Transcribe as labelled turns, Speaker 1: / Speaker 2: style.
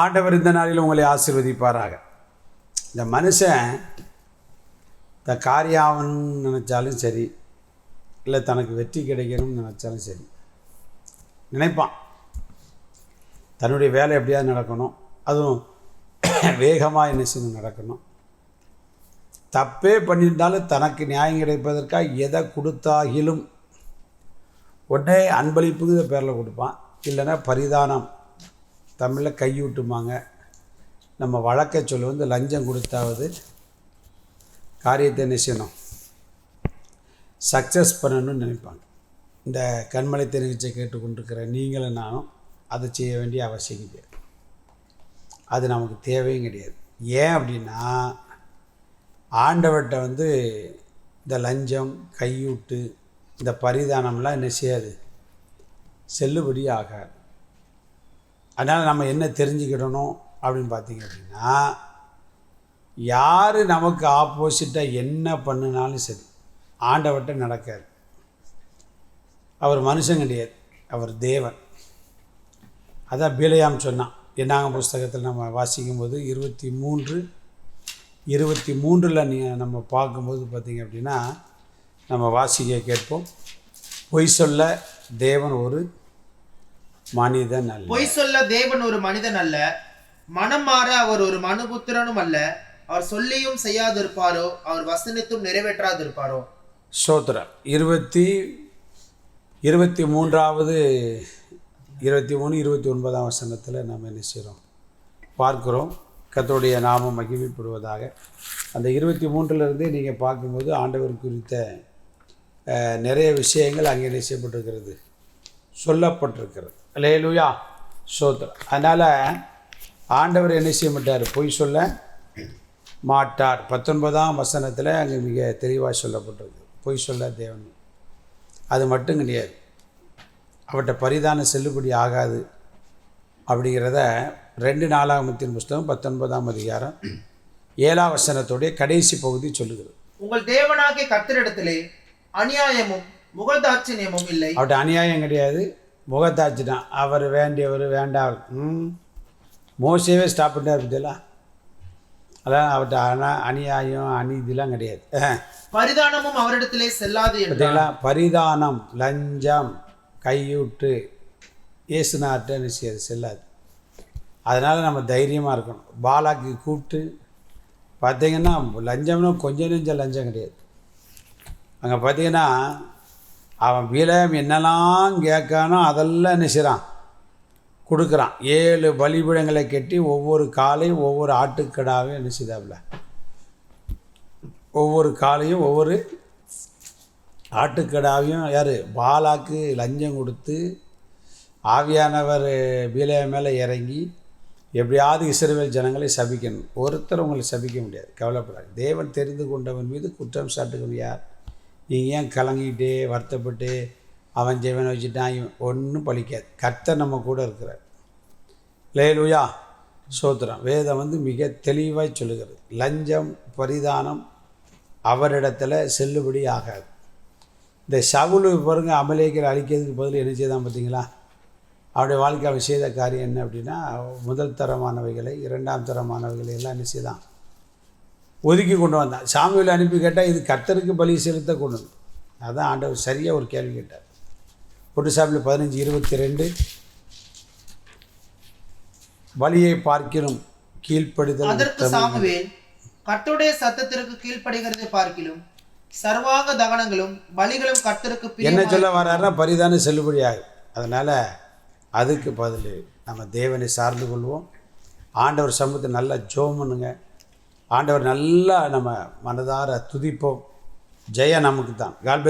Speaker 1: ஆண்டவர் இந்த நாளில் உங்களை ஆசிர்வதிப்பாராக. இந்த மனுஷன் இந்த காரியாகணும்னு நினச்சாலும் சரி இல்லை தனக்கு வெற்றி கிடைக்கணும்னு நினச்சாலும் சரி நினைப்பான். தன்னுடைய வேலை எப்படியாவது நடக்கணும். அதுவும் வேகமாக என்ன செய்யணும் நடக்கணும். தப்பே பண்ணியிருந்தாலும் தனக்கு நியாயம் கிடைப்பதற்காக எதை கொடுத்தாகிலும் உடனே அன்பளிப்புங்கிற பேரில் கொடுப்பான். இல்லைன்னா பரிதானம். தமிழில் கையூட்டுமாங்க நம்ம வழக்க சொல்ல வந்து லஞ்சம் கொடுத்தாவது காரியத்தை என்ன சக்ஸஸ் பண்ணணும்னு நினைப்பாங்க. இந்த கண்மலை தெரிவிச்சை கேட்டுக்கொண்டிருக்கிற நீங்களும் நானும் அதை செய்ய வேண்டிய அவசியம் கிடையாது. அது நமக்கு தேவையும் கிடையாது. ஏன் அப்படின்னா ஆண்டவர்கிட்ட வந்து இந்த லஞ்சம் கையூட்டு இந்த பரிதானம்லாம் என்ன செய்யாது? செல்லுபடி ஆகாது. அதனால் நம்ம என்ன தெரிஞ்சுக்கிடணும் அப்படின்னு பார்த்தீங்க அப்படின்னா யார் நமக்கு ஆப்போசிட்டாக என்ன பண்ணினாலும் சரி ஆண்டவர்கிட்ட நடக்காது. அவர் மனுஷன் கிடையாது அவர் தேவன். அதான் பீலையாம் சொன்னான் என்னாங்க புஸ்தகத்தில் நம்ம வாசிக்கும்போது இருபத்தி மூன்று இருபத்தி மூன்றில் நீ நம்ம பார்க்கும்போது பார்த்தீங்க அப்படின்னா நம்ம வாசிக்க கேட்போம் பொய் சொல்ல தேவன் ஒரு மனிதன் அல்ல.
Speaker 2: பொய் சொல்ல தேவன் ஒரு மனிதன் அல்ல. மனம் மாற அவர் ஒரு மனுபுத்திரனும் அல்ல. அவர் சொல்லியும் செய்யாதிருப்பாரோ அவர் வசனித்தும் நிறைவேற்றாதிருப்பாரோ.
Speaker 1: சோத்ரா இருபத்தி இருபத்தி மூன்றாவது இருபத்தி மூணு இருபத்தி ஒன்பதாம் வசனத்தில் நம்ம என்ன செய்கிறோம் பார்க்குறோம். கர்த்தருடைய நாமம் மகிமைப்படுவதாக. அந்த இருபத்தி மூன்றிலிருந்தே நீங்கள் பார்க்கும்போது ஆண்டவர் குறித்த நிறைய விஷயங்கள் அங்கே என்ன செய்யப்பட்டிருக்கிறது? சொல்லப்பட்டிருக்கிறது. லேலுயா சோத்ரா அதனால் ஆண்டவர் என்ன செய்ய மாட்டார் பொய் சொல்ல மாட்டார். பத்தொன்பதாம் வசனத்தில் அங்கே மிக தெளிவாக சொல்லப்பட்டிருக்கு. பொய் சொல்ல தேவன். அது மட்டும் கிடையாது. அவர்கிட்ட பரிதான செல்லுபடி ஆகாது அப்படிங்கிறத ரெண்டு நாளாகமத்தின் புஸ்தகம் பத்தொன்பதாம் அதிகாரம் ஏழாம் வசனத்துடைய கடைசி பகுதி சொல்லுகிறது.
Speaker 2: உங்கள் தேவனாகிய கர்த்தரிடத்திலே அநியாயமும் முகதாட்சிணியமும் இல்லை.
Speaker 1: அவர்கிட்ட அநியாயம் கிடையாது. முகத்தாச்சு தான் அவர் வேண்டியவர் வேண்டாவர் ம்? மோசவே ஸ்டாப் பண்ணிட்டார் பற்றியெல்லாம் அதான் அவர்கிட்ட அன அநியாயம் அநீதிலாம் கிடையாது.
Speaker 2: பரிதானமும் அவரிடத்திலே செல்லாது
Speaker 1: பார்த்தீங்களா பரிதானம் லஞ்சம் கையூட்டு இயேசுநாட்ட நிச்சயம் செல்லாது. அதனால் நம்ம தைரியமாக இருக்கணும். பாலாக்கு கூப்பிட்டு பார்த்தீங்கன்னா லஞ்சம்னா கொஞ்சம் நெஞ்சம் லஞ்சம் கிடையாது. அங்கே பார்த்தீங்கன்னா அவன் விலம் என்னெல்லாம் கேட்கானோ அதெல்லாம் என்ன செய்கிறான் கொடுக்குறான். ஏழு பலிபீடங்களை கட்டி ஒவ்வொரு காலையும் ஒவ்வொரு ஆட்டுக்கடாவையும் என்ன செய்தாப்புல? ஒவ்வொரு காலையும் ஒவ்வொரு ஆட்டுக்கடாவையும் யார்? பாலாக்கு லஞ்சம் கொடுத்து ஆவியானவர் பீலைய மேலே இறங்கி எப்படியாவது இஸ்ரவேல் ஜனங்களை சபிக்கணும். ஒருத்தர் உங்களை சபிக்க முடியாது. கவலைப்படாது தேவன் தெரிந்து கொண்டவன் மீது குற்றம் சாட்டுக்கணும் யார்? நீங்கள் ஏன் கலங்கிட்டு வருத்தப்பட்டு அவன் ஜெவனை வச்சுட்டான் இவன் ஒன்றும் பழிக்காது. கர்த்தர் நம்ம கூட இருக்கிறார். லேலுயா சோத்திரம் வேதம் வந்து மிக தெளிவாக சொல்லுகிறது. லஞ்சம் பரிதானம் அவரிடத்துல செல்லுபடி ஆகாது. இந்த சவுலு பாருங்க அமலேக்கரை அழிக்கிறதுக்கு பதில் என்ன செய்தான் பார்த்தீங்களா? அவருடைய வாழ்க்கை அவன் செய்த காரியம் என்ன அப்படின்னா முதல் தரமானவைகளை இரண்டாம் தரமானவைகளை எல்லாம் என்ன செய்தான்? ஒதுக்கி கொண்டு வந்தான். சாமியில் அனுப்பி கேட்டால் இது கர்த்தருக்கு பலி செலுத்த கொண்டு அதான் ஆண்டவர் சரியாக ஒரு கேள்வி கேட்டார். பொட்டு சாமியில் பதினஞ்சு இருபத்தி ரெண்டு பலியை பார்க்கிலும் கீழ்ப்படுதல்
Speaker 2: அதற்கு சாமுவேல் கர்த்தருடைய சத்தத்திற்கு கீழ்ப்படுகிறதை பார்க்கிலும் சர்வாங்க தகனங்களும் பலிகளும் கர்த்தருக்கு
Speaker 1: என்ன சொல்ல வர்றாருன்னா பரிதான செல்லுபடியாகும் அதனால் அதுக்கு பதில் நம்ம தேவனை சார்ந்து கொள்வோம். ஆண்டவர் சமூகத்தை நல்லா ஜோம் பண்ணுங்க. ஆண்டவர் நல்லா நம்ம மனதார துதிப்போம். ஜெய நமக்கு தான் காட்